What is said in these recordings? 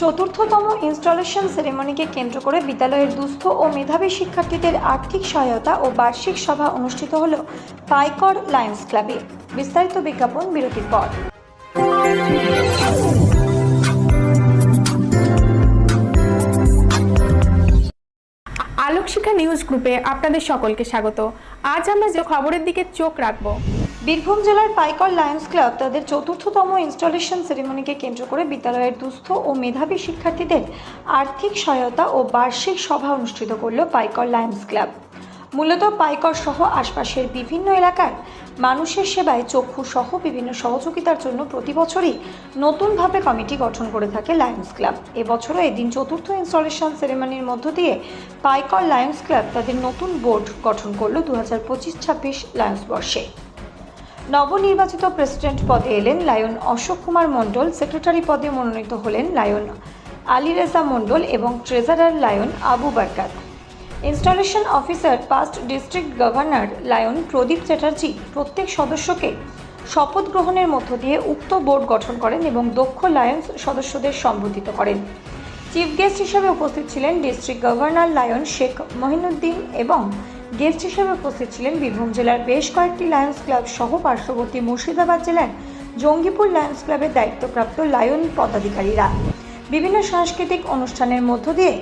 চতুর্থতম installation সেরেমনিকে কেন্দ্র করে বিদ্যালয়ের দুস্থ ও মেধাবী শিক্ষার্থীদের আর্থিক সহায়তা ও বার্ষিক সভা অনুষ্ঠিত হল পাইকর লায়ন্স ক্লাবে। বিস্তারিত বিজ্ঞাপন বিরতির পর। আলোকশিখা নিউজ গ্রুপে আপনাদের সকলকে স্বাগত। আজ আমরা যে খবরের দিকে চোখ রাখব বীরভূম জেলার পাইকর লায়ন্স ক্লাব তাদের চতুর্থতম ইনস্টলেশন সেরেমনিকে কেন্দ্র করে বিদ্যালয়ের দুস্থ ও মেধাবী শিক্ষার্থীদের আর্থিক সহায়তা ও বার্ষিক সভা অনুষ্ঠিত করল পাইকর লায়ন্স ক্লাব। মূলত পাইকর সহ আশপাশের বিভিন্ন এলাকার মানুষের সেবায় চক্ষু সহ বিভিন্ন সহযোগিতার জন্য প্রতি বছরই নতুনভাবে কমিটি গঠন করে থাকে লায়ন্স ক্লাব। এবছরও এদিন চতুর্থ ইনস্টলেশন সেরেমনির মধ্য দিয়ে পাইকর লায়ন্স ক্লাব তাদের নতুন বোর্ড গঠন করল দু হাজার পঁচিশ ছাব্বিশ লায়ন্স বর্ষে। নবনির্বাচিত প্রেসিডেন্ট পদে এলেন লায়ন অশোক কুমার মণ্ডল, সেক্রেটারি পদে মনোনীত হলেন লায়ন আলী রেজা মণ্ডল এবং treasurer lion Abu Barkat. Installation officer, past district governor lion Pradip Chatterjee প্রত্যেক সদস্যকে শপথ গ্রহণের মধ্য দিয়ে উক্ত বোর্ড গঠন করেন এবং দক্ষ লায়ন্স সদস্যদের সম্বোধিত করেন। চিফ গেস্ট হিসেবে উপস্থিত ছিলেন district governor lion Sheikh Mohinuddin এবং গেস্ট হিসেবে উপস্থিত ছিলেন বীরভূম জেলার বেশ কয়েকটি লায়ন্স ক্লাব সহ পার্শ্ববর্তী মুর্শিদাবাদ জেলার জঙ্গিপুর লায়ন্স ক্লাবের দায়িত্বপ্রাপ্ত লায়ন পদাধিকারীরা। বিভিন্ন সাংস্কৃতিক অনুষ্ঠানের মধ্য দিয়ে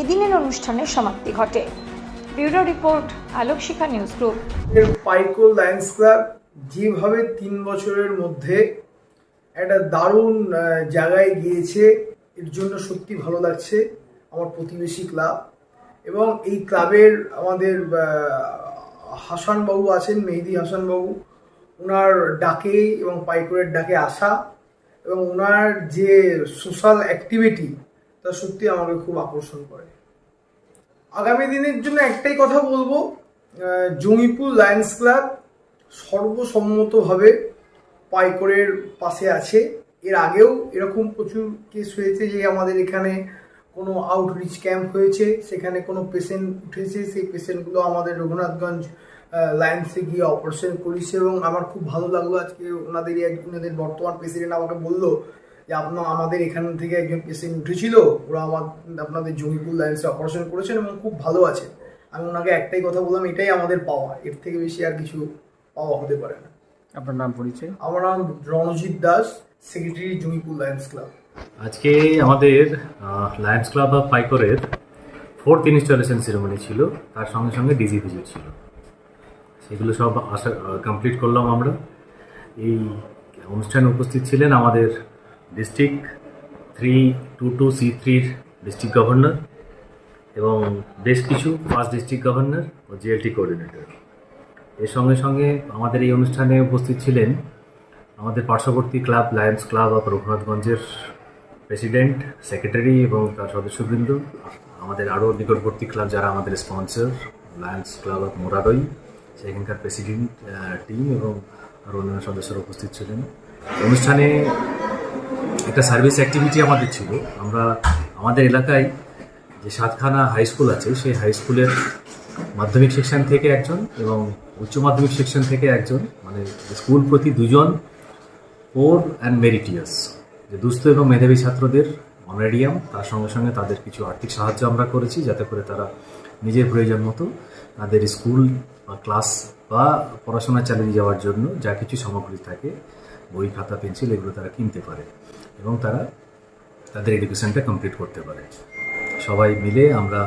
এদিনের অনুষ্ঠানের সমাপ্তি ঘটে। Bureau report, Alokshikha news group. এর পাইকো লায়ন্স ক্লাব যেভাবে তিন বছরের মধ্যে একটা দারুণ জায়গায় গিয়েছে, এর জন্য সত্যি ভালো লাগছে। আমার প্রতিবেশী ক্লাব এবং এই ক্লাবের আমাদের আহ, হাসান বাবু আছেন মেহেদি হাসান বাবু ওনার ডাকে এবং পাইকরের ডাকে আসা এবং ওনার যে সোশ্যাল অ্যাক্টিভিটি তা সত্যি আমাকে খুব আকর্ষণ করে। আগামী দিনের জন্য একটাই কথা বলব জঙ্গিপুর লায়ন্স ক্লাব সর্বসম্মতভাবে পাইকরের পাশে আছে। এর আগেও এরকম প্রচুর কেস হয়েছে যে আমাদের এখানে কোনো আউটরিচ ক্যাম্প হয়েছে সেখানে কোনো পেশেন্ট উঠেছে সেই পেশেন্টগুলো আমাদের রঘুনাথগঞ্জ লাইন্সে গিয়ে অপারেশন করেছে এবং আমার খুব ভালো লাগল আজকে ওনাদেরই এক ওনাদের বর্তমান প্রেসিডেন্ট আমাকে বলল যে আপনার আমাদের এখান থেকে একজন পেশেন্ট উঠেছিল ওরা আমার আপনাদের জঙ্গিপুর লাইন্সে অপারেশন করেছেন এবং খুব ভালো আছে আমি ওনাকে একটাই কথা বললাম এটাই আমাদের পাওয়া এর থেকে বেশি আর কিছু পাওয়া হতে পারে না। আপনার নাম পরিচয়? আমার নাম Ranjit Das secretary Jangipur lions club আজকে আমাদের লায়ন্স ক্লাব অফ পাইকরের ফোর্থ ইনস্টলেশন সেরেমনি ছিল, তার সঙ্গে সঙ্গে ডিজি ভিজিট ছিল। সেগুলো সব আসা কমপ্লিট করলাম আমরা। এই অনুষ্ঠানে উপস্থিত ছিলেন আমাদের district three two two C থ্রির ডিস্ট্রিক্ট গভর্নর এবং বেশ কিছু ফার্স্ট ডিস্ট্রিক্ট গভর্নর ও জিএলটি কোঅর্ডিনেটর এর সঙ্গে সঙ্গে আমাদের এই অনুষ্ঠানে উপস্থিত ছিলেন আমাদের পার্শ্ববর্তী ক্লাব লায়ন্স ক্লাব অফ রঘুনাথগঞ্জের প্রেসিডেন্ট, সেক্রেটারি এবং তার সদস্যবৃন্দ, আমাদের আরও নিকটবর্তী ক্লাব যারা আমাদের sponsor lions club of Murarai সেখানকার প্রেসিডেন্ট টিম এবং আরও অন্যান্য সদস্যরা উপস্থিত ছিলেন। অনুষ্ঠানে একটা সার্ভিস অ্যাক্টিভিটি আমাদের ছিল। আমরা, আমাদের এলাকায় যে সাতখানা হাই স্কুল আছে, সেই হাই স্কুলের মাধ্যমিক সেকশন থেকে একজন এবং উচ্চ মাধ্যমিক সেকশন থেকে একজন মানে স্কুল প্রতি দুজন পোর অ্যান্ড মেরিটিয়াস যে দুস্থ এবং মেধাবী ছাত্রদের অনারিয়াম তার সঙ্গে সঙ্গে তাদের কিছু আর্থিক সাহায্য আমরা করেছি যাতে করে তারা নিজের প্রয়োজন মতো তাদের স্কুল বা ক্লাস বা পড়াশোনা চালিয়ে যাওয়ার জন্য যা কিছু সামগ্রী থাকে, বই, খাতা, পেন্সিল এগুলো তারা কিনতে পারে এবং তারা তাদের এডুকেশনটা কমপ্লিট করতে পারে। সবাই মিলে আমরা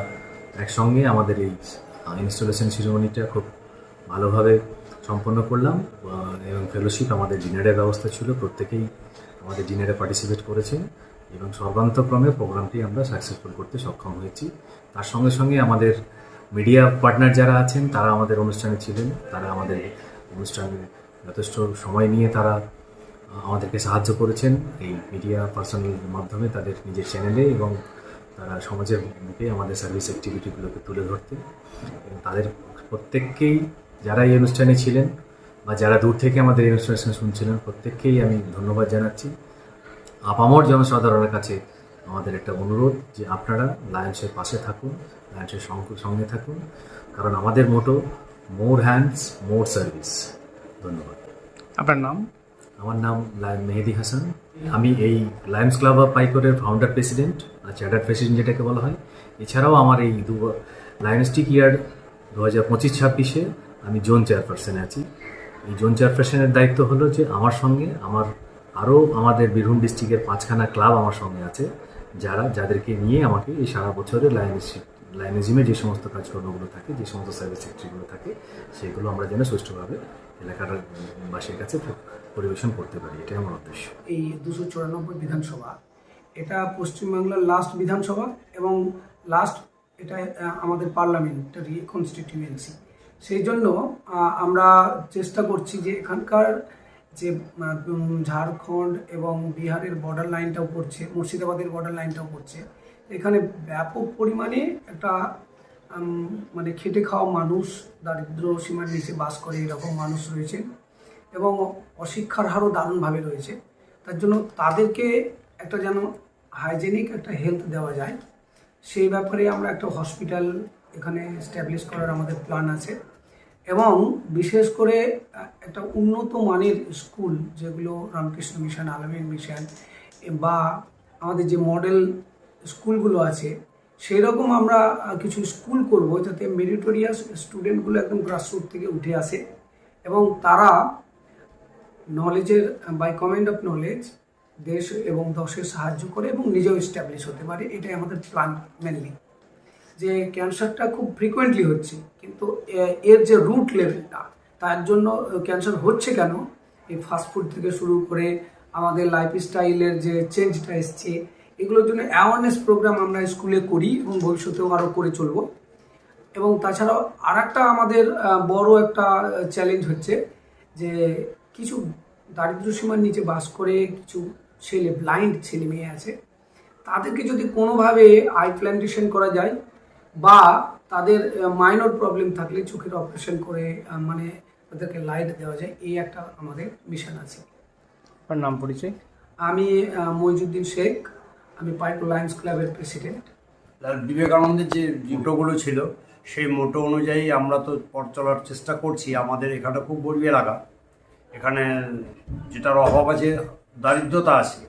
একসঙ্গে আমাদের এই ইনস্টলেশন সিরিমনিটা খুব ভালোভাবে সম্পন্ন করলাম এবং ফেলোশিপ আমাদের ডিনারের ব্যবস্থা ছিল, প্রত্যেকেই আমাদের ডিনারে পার্টিসিপেট করেছেন এবং সর্বান্তক্রমে প্রোগ্রামটি আমরা সাকসেসফুল করতে সক্ষম হয়েছি। তার সঙ্গে সঙ্গে আমাদের মিডিয়া পার্টনার যারা আছেন, তারা আমাদের অনুষ্ঠানে ছিলেন। তারা আমাদের অনুষ্ঠানে যথেষ্ট সময় নিয়ে তারা আমাদেরকে সাহায্য করেছেন এই মিডিয়া পার্সোনাল মাধ্যমে তাদের নিজের চ্যানেলে এবং তারা সমাজের মুখে আমাদের সার্ভিস অ্যাক্টিভিটিগুলোকে তুলে ধরতে। এবং তাদের প্রত্যেককেই যারা এই অনুষ্ঠানে ছিলেন বা যারা দূর থেকে আমাদের এই অনুষ্ঠান শুনছিলেন, প্রত্যেককেই আমি ধন্যবাদ জানাচ্ছি। আপামর জনসাধারণের কাছে আমাদের একটা অনুরোধ যে আপনারা লায়ন্সের পাশে থাকুন লায়ন্সের সঙ্গে থাকুন কারণ আমাদের মোটো মোর হ্যান্ডস মোর সার্ভিস। ধন্যবাদ। আপনার নাম? আমার নাম লায়ন মেহেদি হাসান। আমি এই লায়ন্স ক্লাব অফ পাইকরের ফাউন্ডার প্রেসিডেন্ট আর চ্যাটার প্রেসিডেন্ট যেটাকে বলা হয়। এছাড়াও আমার এই দু লায়ন্সটিক ইয়ার দু হাজার পঁচিশ ছাব্বিশে আমি জোন চেয়ারপারসনে আছি। এই জোন চেয়ারপারসনের দায়িত্ব হলো যে আমার সঙ্গে আমার আরও আমাদের বীরভূম ডিস্ট্রিক্টের পাঁচখানা ক্লাব আমার সঙ্গে আছে, যারা, যাদেরকে নিয়ে আমাকে এই সারা বছরের লায়নিস লায়নিজমে যে সমস্ত কাজকর্মগুলো থাকে, যে সমস্ত সার্ভিস সেক্টরিগুলো থাকে, সেগুলো আমরা যেন সুষ্ঠুভাবে এলাকার বাসীর কাছে পরিবেশন করতে পারি, এটাই আমার উদ্দেশ্য। এই দুশো চুরানব্বই বিধানসভা, এটা পশ্চিমবাংলার লাস্ট বিধানসভা এবং লাস্ট এটা আমাদের পার্লামেন্টারি কনস্টিটিউয়েন্সি সেই জন্য আমরা চেষ্টা করছি যে এখানকার যে ঝাড়খণ্ড এবং বিহারের বর্ডার লাইনটাও পড়ছে মুর্শিদাবাদের বর্ডার লাইনটাও পড়ছে এখানে ব্যাপক পরিমাণে একটা মানে খেটে খাওয়া মানুষ দারিদ্র সীমার নিচে বাস করে, এরকম মানুষ রয়েছে এবং অশিক্ষার হারও দারুণভাবে রয়েছে। তার জন্য তাদেরকে একটা যেন হাইজেনিক একটা হেলথ দেওয়া যায়। সেই ব্যাপারে আমরা একটা হসপিটাল এখানে স্ট্যাবলিশ করার আমাদের প্ল্যান আছে। এবং বিশেষ করে একটা উন্নত মানের স্কুল যেগুলো রামকৃষ্ণ মিশন, আলমিন মিশন বা আমাদের যে মডেল স্কুলগুলো আছে সেই রকম আমরা কিছু স্কুল করব যাতে মেরিটোরিয়াস স্টুডেন্টগুলো একদম গ্রাসরুট থেকে উঠে আসে এবং তারা নলেজের বাই কমেন্ড অফ নলেজ দেশ এবং দশের সাহায্য করে এবং নিজেও এস্টাবলিশ হতে পারে। এটাই আমাদের প্ল্যান মেনলি যে ক্যান্সারটা খুব ফ্রিকোয়েন্টলি হচ্ছে, কিন্তু এর যে রুট লেভেলটা তার জন্য ক্যান্সার হচ্ছে কেন? এই ফাস্টফুড থেকে শুরু করে আমাদের লাইফস্টাইলের যে চেঞ্জটা এসছে, এগুলোর জন্য অ্যাওয়ারনেস প্রোগ্রাম আমরা স্কুলে করি এবং ভবিষ্যতেও আরও করে চলবো। এবং তাছাড়াও আর একটা আমাদের বড় একটা চ্যালেঞ্জ হচ্ছে যে কিছু দারিদ্র সীমার নিচে বাস করে কিছু ছেলে ব্লাইন্ড ছেলে মেয়ে আছে, তাদেরকে যদি কোনোভাবে আই প্ল্যান্টেশন করা যায় বা তাদের মাইনর প্রবলেম থাকলে চোখের অপারেশন করে মানে ওদেরকে লাইট দেওয়া যায় এই একটা আমাদের মিশন আছে। আপনার নাম পরিচয়? আমি মইজুদ্দিন শেখ আমি পাইপ লায়ন্স ক্লাবের প্রেসিডেন্ট বিবেকানন্দের যে মোটোগুলো ছিল সেই মোটো অনুযায়ী আমরা তো পথ চলার চেষ্টা করছি। আমাদের এখানে খুব গরিব এলাকা। এখানে যেটার অভাব আছে দারিদ্রতা আছে।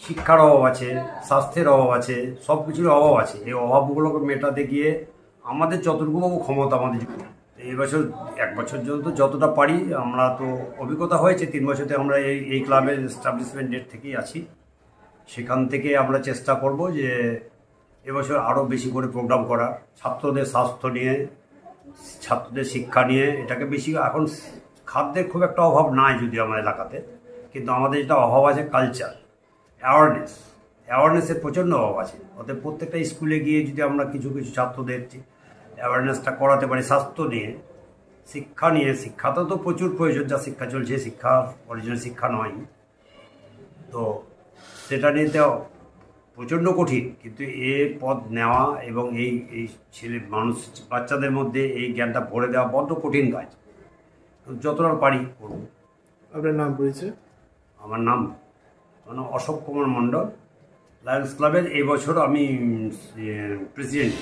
শিক্ষার অভাব আছে, স্বাস্থ্যের অভাব আছে, সব কিছুর অভাব আছে। এই অভাবগুলোকে মেটাতে গিয়ে আমাদের যতটুকু ক্ষমতা আমাদের এই বছর, এক বছর যত, যতটা পারি আমরা তো অভিজ্ঞতা হয়েছে, তিন বছরতে আমরা এই এই ক্লাবের এস্টাবলিশমেন্ট ডেট থেকেই আছি। সেখান থেকে আমরা চেষ্টা করব যে এবছর আরও বেশি করে প্রোগ্রাম করা, ছাত্রদের স্বাস্থ্য নিয়ে, ছাত্রদের শিক্ষা নিয়ে। এটাকে বেশি এখন খাদ্যের খুব একটা অভাব নাই যদি আমার এলাকাতে। কিন্তু আমাদের যেটা অভাব আছে কালচার অ্যাওয়ারনেস অ্যাওয়ারনেসের প্রচণ্ড অভাব আছে। অতএব প্রত্যেকটা স্কুলে গিয়ে যদি আমরা কিছু কিছু ছাত্রদের অ্যাওয়ারনেসটা করাতে পারি স্বাস্থ্য নিয়ে শিক্ষা নিয়ে শিক্ষা তো তো প্রচুর প্রয়োজন যা শিক্ষা চলছে শিক্ষা অরিজিনাল শিক্ষা নয়। তো সেটা নিতে প্রচণ্ড কঠিন কিন্তু এ পদ নেওয়া এবং এই এই ছেলে মানুষ বাচ্চাদের মধ্যে এই জ্ঞানটা ভরে দেওয়া বড্ড কঠিন কাজ। তো যতটা পারি করব। আপনার নাম পরিচয়? আমার নাম মানে অশোক কুমার মণ্ডল। লায়ন্স ক্লাবের এই বছর আমি president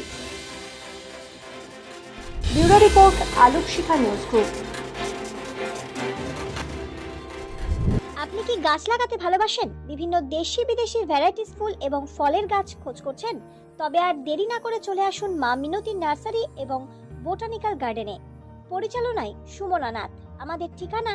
bureau report Alokshikha news group আপনি কি গাছ লাগাতে ভালোবাসেন? বিভিন্ন দেশি বিদেশি ভ্যারাইটিস ফুল এবং ফলের গাছ খোঁজ করছেন? তবে আর দেরি না করে চলে আসুন মা মিনতি নার্সারি এবং বোটানিক্যাল গার্ডেনে। পরিচালনায় সুমনা নাথ। আমাদের ঠিকানা